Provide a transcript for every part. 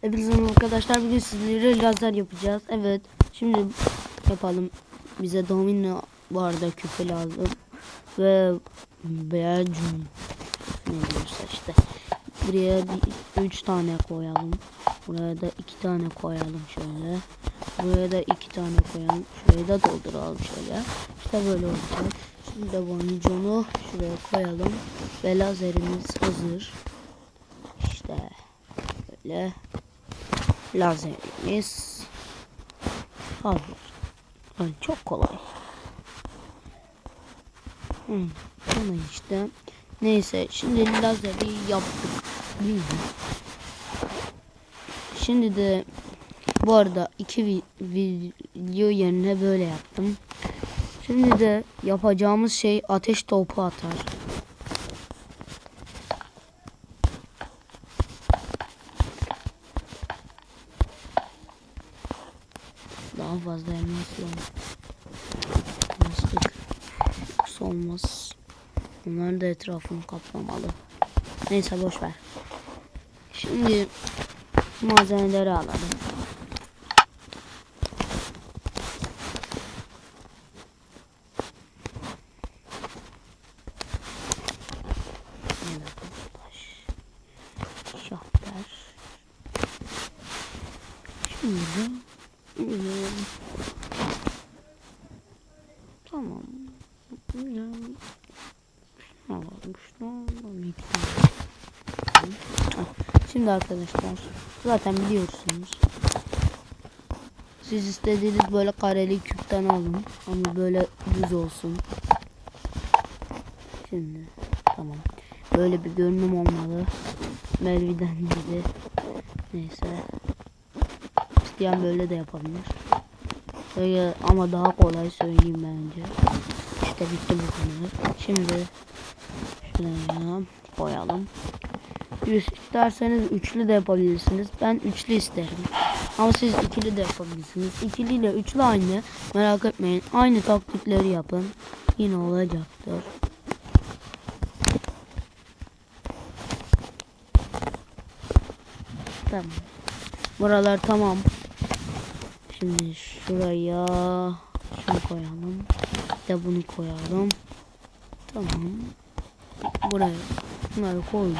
Hepinize arkadaşlar bugün sizlere lazer yapacağız. Evet şimdi yapalım. Bize domino bu arada küpe lazım. Ve beyacun ne diyorsa işte. Buraya bir, üç tane koyalım. Buraya da iki tane koyalım şöyle. Buraya da iki tane koyalım. Şurayı da dolduralım şöyle. İşte böyle olacak. Şimdi de boncunu şuraya koyalım. Ve lazerimiz hazır. İşte böyle lazerimiz hazır. Yani çok kolay. Hı, ama işte neyse şimdi lazeri yaptık. Şimdi de bu arada iki vi- video yerine böyle yaptım. Şimdi de yapacağımız şey ateş topu atar. Daha fazla elmas lazım. Yoksa olmaz. Bunlar da etrafını kaplamalı. Neyse boş ver. Şimdi malzemeleri alalım. Şahter. Şimdi de Güzel. Tamam. Güzel. Şunu. İki tane. Ah, Şimdi arkadaşlar zaten biliyorsunuz. Siz istediğiniz böyle kareli küpten alın. Ama böyle düz olsun. Şimdi tamam. Böyle bir görünüm olmalı. Melvi'den gibi. Neyse. İsteyen böyle de yapabilir. Böyle ama daha kolay söyleyeyim bence. İşte bitti bu konu. Şimdi şuraya koyalım. İsterseniz üçlü de yapabilirsiniz. Ben üçlü isterim. Ama siz ikili de yapabilirsiniz. İkili ile üçlü aynı. Merak etmeyin. Aynı taktikleri yapın. Yine olacaktır. Tamam. Buralar tamam. Şimdi şuraya şunu koyalım. De bunu koyalım. Tamam. Buraya bunları koyduk.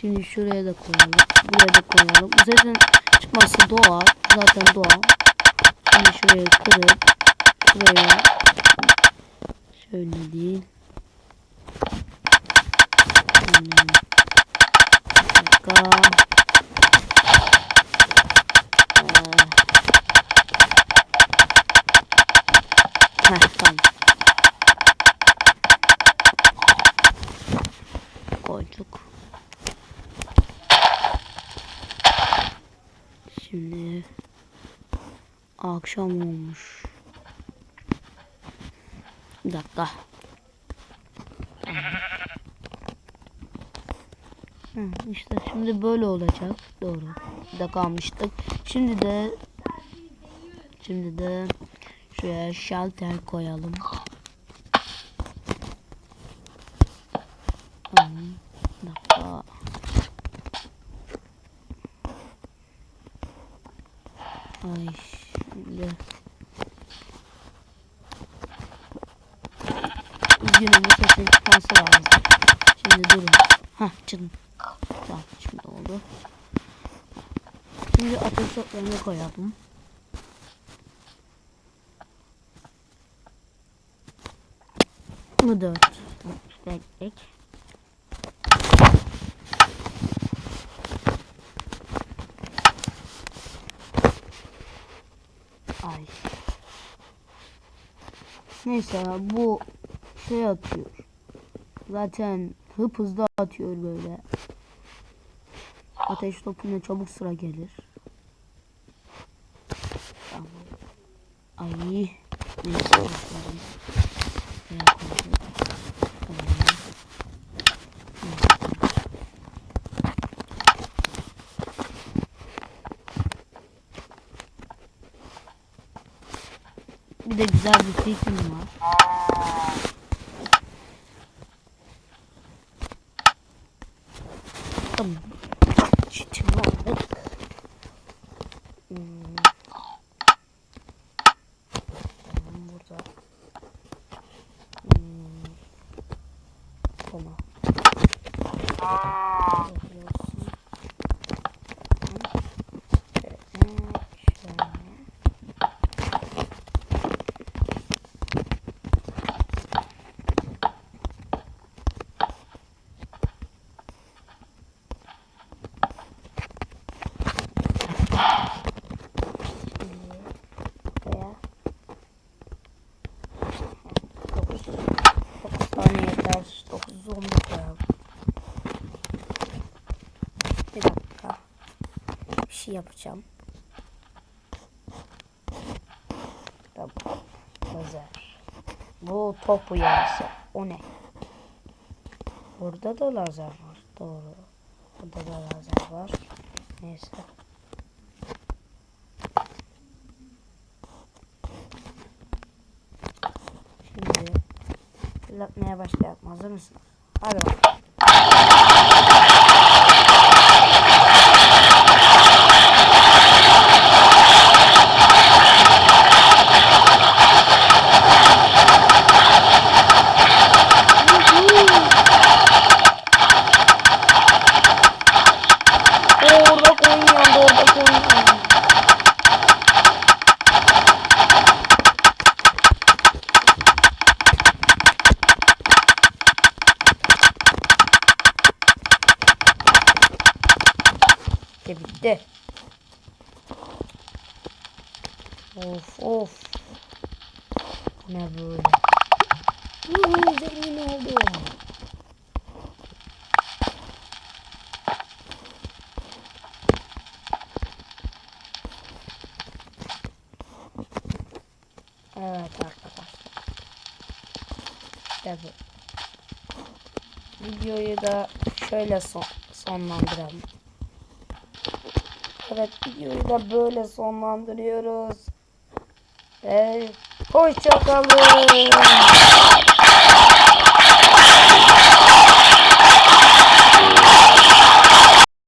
Şimdi şuraya da koyalım. Buraya da koyalım. Zaten çıkması doğal. Zaten doğal. Şimdi şuraya kırıp şuraya şöyle değil. Şöyle. Bir dakika. Heh, tamam. Koyduk. Şimdi akşam olmuş. Bir dakika. Hı, işte şimdi böyle olacak. Doğru. Bir dakika almıştık. Şimdi de şimdi de şuraya şalter koyalım. Dakika. Ay şimdi. Üzgünüm bu sesin çıkması lazım. Şimdi durun. Hah çıktım. Tamam şimdi oldu. Şimdi ateş toplarını koyalım. Bu dört. Bekledik. Ay. Neyse bu şey atıyor. Zaten hıp hızlı atıyor böyle. Ateş topuna çabuk sıra gelir. Ay. Neyse. bakalım. güzel bir şey sesim var. Tamam. Burada. Hmm. Tamam. Şey yapacağım. Tamam. Lazer. Bu topu yarısı. O ne? Burada da lazer var. Doğru. Burada da lazer var. Neyse. Şimdi fırlatmaya başlayalım. Hazır mısınız? Hadi bakalım. Bitti bitti. Of of. Ne böyle? Uuu zengin oldum. Evet arkadaşlar. İşte bu. Videoyu da şöyle son, sonlandıralım. Evet videoyu da böyle sonlandırıyoruz. Ve hoşçakalın.